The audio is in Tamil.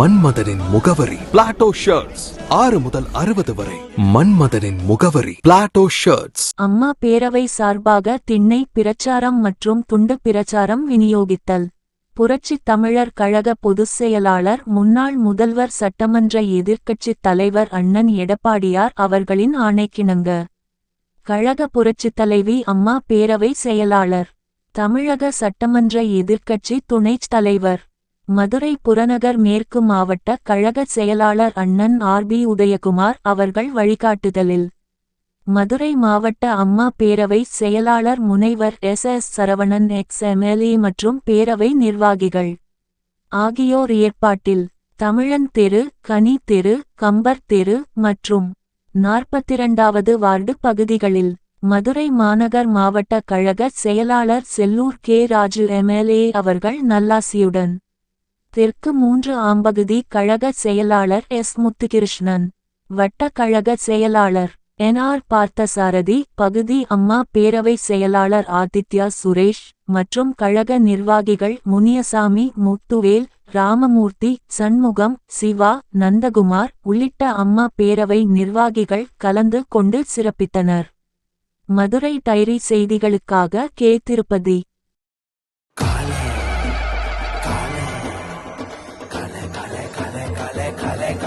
மன்மதனின் முகவரி. பிளாட்டோ ஷர்ட்ஸ் ஆறு முதல் அறுபது வரை. மன்மதனின் முகவரி. பிளாட்டோ ஷர்ட்ஸ் அம்மா பேரவை சார்பாக திண்ணை பிரச்சாரம் மற்றும் துண்டு பிரச்சாரம் விநியோகித்தல். புரட்சித் தமிழர் கழக பொதுச் செயலாளர் முன்னாள் முதல்வர் சட்டமன்ற எதிர்க்கட்சித் தலைவர் அண்ணன் எடப்பாடியார் அவர்களின் ஆணைக்கிணங்க. கழக புரட்சித் தலைவி அம்மா பேரவை செயலாளர். தமிழக சட்டமன்ற எதிர்க்கட்சி துணைத் தலைவர். மதுரை புறநகர் மேற்கு மாவட்ட கழக செயலாளர் அண்ணன் ஆர் பி உதயகுமார் அவர்கள் வழிகாட்டுதலில். மதுரை மாவட்ட அம்மா பேரவை செயலாளர் முனைவர் S. S. Saravanan ex. MLA மற்றும் பேரவை நிர்வாகிகள். ஆகியோர் ஏற்பாட்டில் தமிழன் தெரு கனி தெரு கம்பர் தெரு மற்றும் நாற்பத்திரண்டாவது வார்டு பகுதிகளில் மதுரை மாநகர் மாவட்ட கழக செயலாளர் செல்லூர் கே. ராஜு எம்எல்ஏ அவர்கள் நல்லாசியுடன் தெற்கு மூன்று ஆம்பகுதி கழக செயலாளர் எஸ். முத்துகிருஷ்ணன். வட்ட கழக செயலாளர் என். ஆர். பார்த்தசாரதி பகுதி அம்மா பேரவை செயலாளர் ஆதித்யா சுரேஷ் மற்றும் கழக நிர்வாகிகள் முனியசாமி முத்துவேல் ராமமூர்த்தி சண்முகம் சிவா நந்தகுமார் உள்ளிட்ட அம்மா பேரவை நிர்வாகிகள் கலந்து கொண்டு சிறப்பித்தனர். மதுரை டைரி செய்திகளுக்காக K. Tirupati.